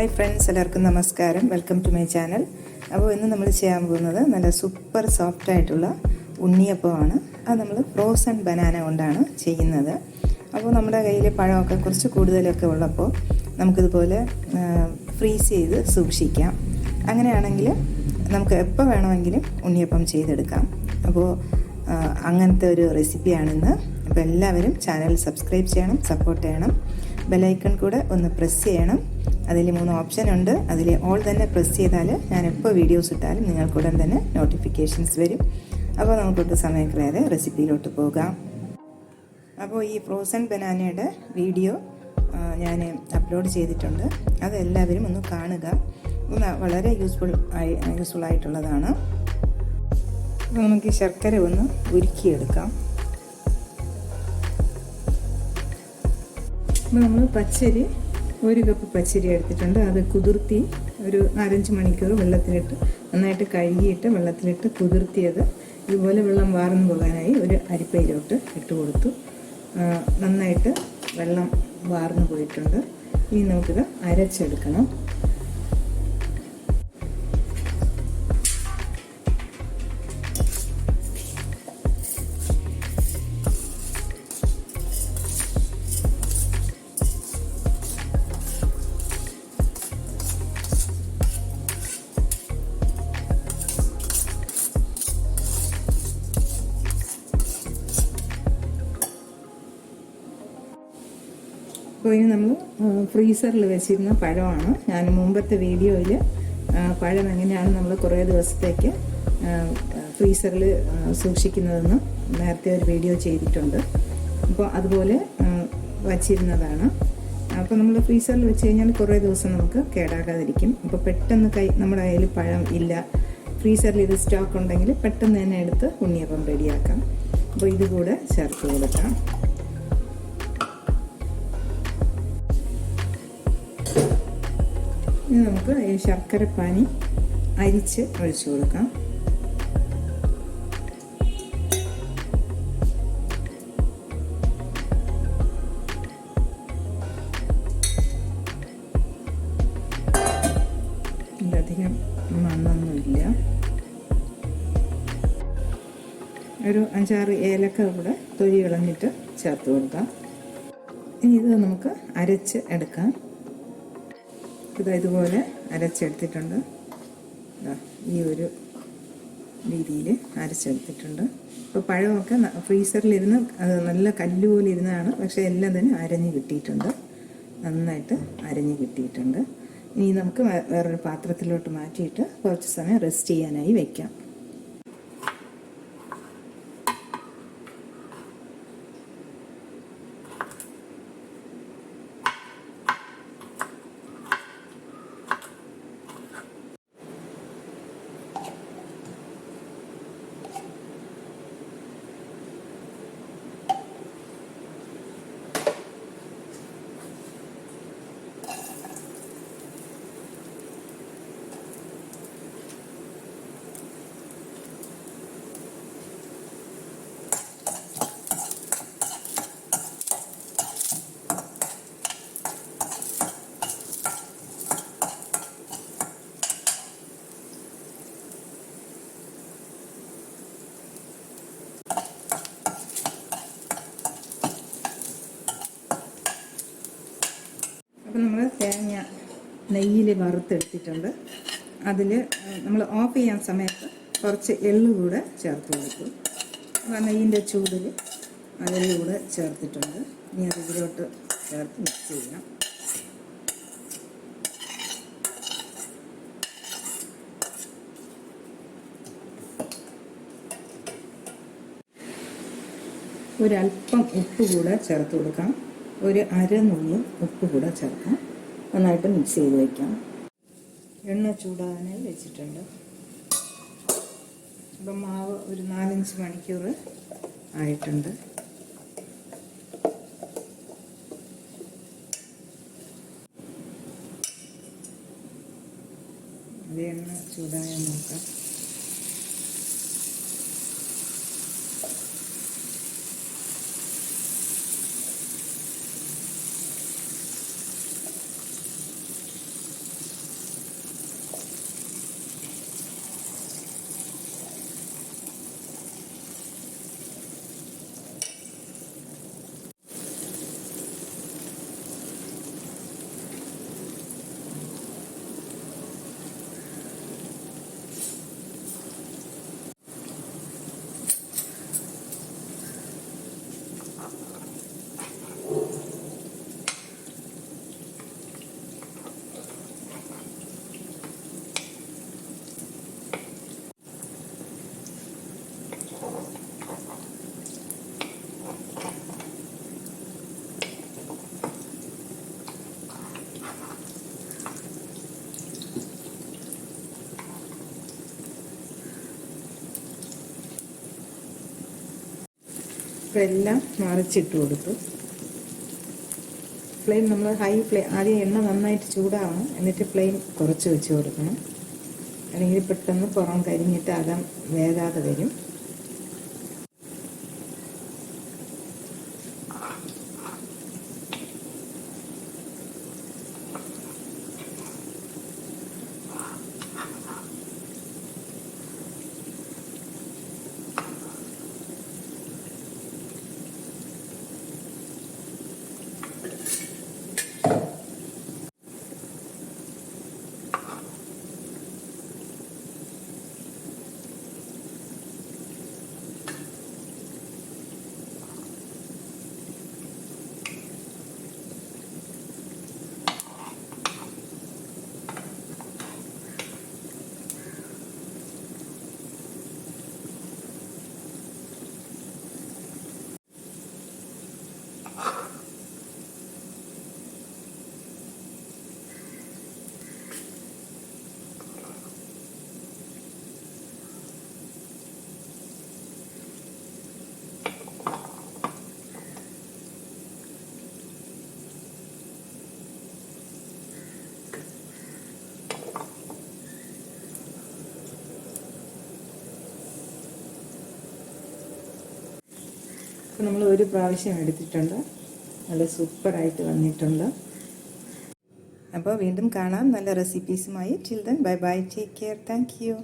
Hi friends എല്ലാവർക്കും നമസ്കാരം. Welcome to my channel അപ്പോൾ ഇന്ന് നമ്മൾ ചെയ്യാൻ പോകുന്നത് നല്ല സൂപ്പർ സോഫ്റ്റ് ആയിട്ടുള്ള ഉണ്ണിയപ്പമാണ്. അത് നമ്മൾ ഫ്രോസൺ ബനാന കൊണ്ടാണ് ചെയ്യുന്നത്. അപ്പോൾ നമ്മുടെ കയ്യിൽ പഴമൊക്കെ കുറച്ച് കൂടുതലൊക്കെ ഉള്ളപ്പോൾ നമുക്കിതുപോലെ ഫ്രീസ് ചെയ്ത് സൂക്ഷിക്കാം. അങ്ങനെയാണെങ്കിൽ നമുക്ക് എപ്പോൾ വേണമെങ്കിലും ഉണ്ണിയപ്പം ചെയ്തെടുക്കാം. അപ്പോൾ അങ്ങനത്തെ ഒരു റെസിപ്പിയാണിന്ന് അപ്പോൾ എല്ലാവരും ചാനൽ സബ്സ്ക്രൈബ് ചെയ്യണം സപ്പോർട്ട് ചെയ്യണം. ബെലൈക്കൺ കൂടെ ഒന്ന് പ്രസ് ചെയ്യണം. അതിൽ മൂന്ന് ഓപ്ഷൻ ഉണ്ട്. അതിൽ ഓൾ തന്നെ പ്രസ് ചെയ്താൽ ഞാൻ എപ്പോൾ വീഡിയോസ് ഇട്ടാലും നിങ്ങൾക്കുടൻ തന്നെ നോട്ടിഫിക്കേഷൻസ് വരും. അപ്പോൾ നമുക്കൊട്ട് സമയം കളയാതെ റെസിപ്പിയിലോട്ട് പോകാം. അപ്പോൾ ഈ ഫ്രോസൺ ബനാനയുടെ വീഡിയോ ഞാൻ അപ്ലോഡ് ചെയ്തിട്ടുണ്ട്. അതെല്ലാവരും ഒന്ന് കാണുക. വളരെ യൂസ്ഫുൾ ആയി യൂസ്ഫുൾ ആയിട്ടുള്ളതാണ്. അപ്പോൾ നമുക്ക് ശർക്കര ഒന്ന് ഉരുക്കിയെടുക്കാം. അപ്പോൾ നമ്മൾ പച്ചരി ഒരു കപ്പ് പച്ചരി എടുത്തിട്ടുണ്ട്. അത് കുതിർത്തി ഒരു നാലഞ്ച് മണിക്കൂർ വെള്ളത്തിലിട്ട് നന്നായിട്ട് കഴുകിയിട്ട് വെള്ളത്തിലിട്ട് കുതിർത്തിയത് ഇതുപോലെ വെള്ളം വാർന്നു പോകാനായി ഒരു അരിപ്പയിലോട്ട് ഇട്ട് കൊടുത്തു. നന്നായിട്ട് വെള്ളം വാർന്നു പോയിട്ടുണ്ട്. ഇനി നമുക്കിത് അരച്ചെടുക്കണം. അപ്പോൾ ഇനി നമ്മൾ ഫ്രീസറിൽ വെച്ചിരുന്ന പഴമാണ്. ഞാൻ മുമ്പത്തെ വീഡിയോയിൽ പഴം എങ്ങനെയാണ് നമ്മൾ കുറേ ദിവസത്തേക്ക് ഫ്രീസറിൽ സൂക്ഷിക്കുന്നതെന്ന് നേരത്തെ ഒരു വീഡിയോ ചെയ്തിട്ടുണ്ട്. അപ്പോൾ അതുപോലെ വച്ചിരുന്നതാണ്. അപ്പോൾ നമ്മൾ ഫ്രീസറിൽ വെച്ച് കഴിഞ്ഞാൽ കുറേ ദിവസം നമുക്ക് കേടാകാതിരിക്കും. അപ്പോൾ പെട്ടെന്ന് കൈ നമ്മുടെ കയ്യിൽ പഴം ഇല്ല ഫ്രീസറിൽ ഇത് സ്റ്റോക്ക് ഉണ്ടെങ്കിൽ പെട്ടെന്ന് തന്നെ എടുത്ത് ഉണ്ണിയപ്പം റെഡിയാക്കാം. അപ്പോൾ ഇതുകൂടെ ചേർത്ത് കൊടുക്കാം. ഇനി നമുക്ക് ഈ ശർക്കര പാനി അരിച്ച് ഒഴിച്ചു കൊടുക്കാം. ഇതിലധികം മണ്ണൊന്നുമില്ല. ഒരു അഞ്ചാറ് ഏലക്ക കൂടെ തൊഴി ഇളഞ്ഞിട്ട് ചേർത്ത് കൊടുക്കാം. ഇനി ഇത് നമുക്ക് അരച്ച് എടുക്കാം. ഇത് ഇതുപോലെ അരച്ചെടുത്തിട്ടുണ്ട്. ഈ ഒരു രീതിയിൽ അരച്ചെടുത്തിട്ടുണ്ട്. ഇപ്പോൾ പഴമൊക്കെ ഫ്രീസറിലിരുന്ന് നല്ല കല്ല് പോലെ ഇരുന്നതാണ്. പക്ഷേ എല്ലാം തന്നെ അരഞ്ഞ് കിട്ടിയിട്ടുണ്ട്. നന്നായിട്ട് അരഞ്ഞ് കിട്ടിയിട്ടുണ്ട്. ഇനി നമുക്ക് വേറൊരു പാത്രത്തിലോട്ട് മാറ്റിയിട്ട് കുറച്ച് സമയം റെസ്റ്റ് ചെയ്യാനായി വെക്കാം അപ്പം നമ്മൾ തേങ്ങ നെയ്യിൽ വറുത്തെടുത്തിട്ടുണ്ട്. അതിൽ നമ്മൾ ഓഫ് ചെയ്യാൻ സമയത്ത് കുറച്ച് എള്ള് കൂടെ ചേർത്ത് കൊടുക്കും. അപ്പോൾ നെയ്യിന്റെ ചൂടിൽ അതെല്ലാം കൂടെ ചേർത്തിട്ടുണ്ട്. ഇനി അത് ഇതിലോട്ട് ചേർത്ത് മിക്സ് ചെയ്യാം. ഒരല്പം ഉപ്പ് കൂടെ ചേർത്ത് കൊടുക്കാം. ഒരു അര നുള്ളി ഉപ്പ് കൂടെ ചേർക്കാം. നന്നായിട്ട് മിക്സ് ചെയ്ത് വയ്ക്കാം എണ്ണ ചൂടാകാനായി വെച്ചിട്ടുണ്ട്. അപ്പം മാവ് ഒരു നാലഞ്ച് മണിക്കൂർ ആയിട്ടുണ്ട്. എണ്ണ ചൂടായ നോക്കാം. ഇപ്പോൾ എല്ലാം മറിച്ചിട്ട് കൊടുത്തു. ഫ്ലെയിം നമ്മൾ ഹൈ ഫ്ലെയിം ആദ്യം എണ്ണ നന്നായിട്ട് ചൂടാവണം. എന്നിട്ട് ഫ്ലെയിം കുറച്ച് വെച്ച് കൊടുക്കണം. അല്ലെങ്കിൽ പെട്ടെന്ന് പുറം കരിഞ്ഞിട്ട് അകം വേകാതെ വരും. അപ്പോൾ നമ്മൾ ഒരു പ്രാവശ്യം എടുത്തിട്ടുണ്ട്. നല്ല സൂപ്പറായിട്ട് വന്നിട്ടുണ്ട്. അപ്പോൾ വീണ്ടും കാണാം. നല്ല റെസിപ്പീസുമായി children bye bye take care thank you